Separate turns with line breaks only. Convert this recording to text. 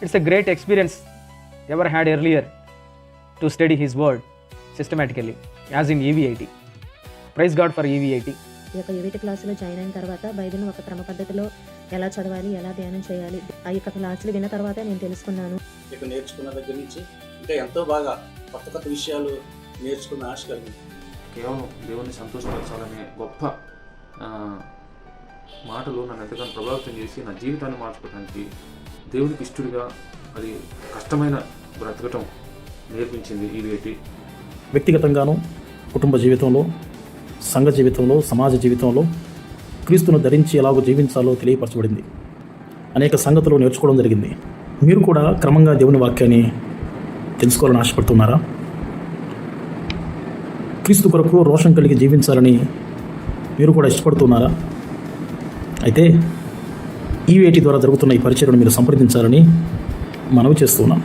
It's a great experience ever had earlier to study His Word systematically, as in E EVIT. Praise God for E EVIT.
ఈ యొక్క యూవిటీ క్లాసులో join అయిన తర్వాత బైబిల్ను ఒక క్రమ పద్ధతిలో ఎలా చదవాలి ఎలా ధ్యానం చేయాలి ఆ యొక్క క్లాసులు విన్న తర్వాత నేను తెలుసుకున్నాను
ఇక నేర్చుకున్న దగ్గర నుంచి ఇంకా ఎంతో బాగా కొత్త కొత్త విషయాలు నేర్చుకున్న ఆశ కలిగింది
కేవలం దేవుణ్ణి సంతోషపరచాలనే గొప్ప ఆ, మాటలు నన్ను ఎంతగానో ప్రభావితం చేసి నా జీవితాన్ని మార్చుకోవడానికి దేవుడికి ఇష్టడిగా అది కష్టమైన బ్రతకటం నేర్పించింది ఈ వేటి.
వ్యక్తిగతంగాను కుటుంబ జీవితంలో సంఘ జీవితంలో సమాజ జీవితంలో క్రీస్తును ధరించి ఎలాగో జీవించాలో తెలియపరచబడింది. అనేక సంగతులు నేర్చుకోవడం జరిగింది. మీరు కూడా క్రమంగా దేవుని వాక్యాన్ని తెలుసుకోవాలని ఆశపడుతున్నారా? క్రీస్తు కొరకు రోషం కలిగి జీవించాలని మీరు కూడా ఇష్టపడుతున్నారా? అయితే ఈవేటి ద్వారా జరుగుతున్న ఈ పరిచయను మీరు సంప్రదించాలని మనవి చేస్తున్నాం.